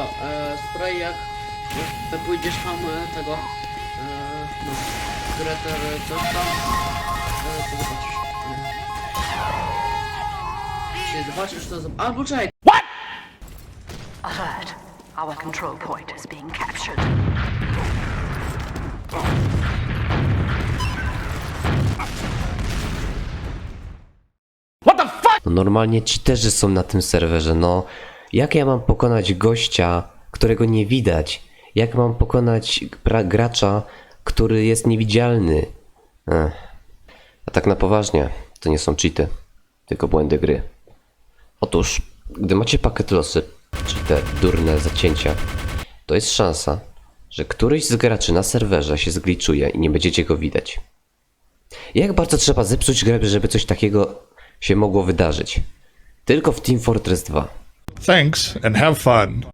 e, spray jak jak pójdziesz tam e, tego e, no Greter coś tam e, to zobaczysz e, czy zobaczysz to albo czekaj Alert. Our control point is being captured. No normalnie cheaterzy są na tym serwerze, no. Jak ja mam pokonać gościa, którego nie widać? Jak mam pokonać gra- gracza, który jest niewidzialny? Ech. A tak na poważnie, to nie są cheaty, tylko błędy gry. Otóż, gdy macie pakiet losy, czyli te durne zacięcia, to jest szansa, że któryś z graczy na serwerze się zgliczuje i nie będziecie go widać. Jak bardzo trzeba zepsuć grę, żeby coś takiego się mogło wydarzyć? Tylko w Team Fortress 2. Thanks and have fun.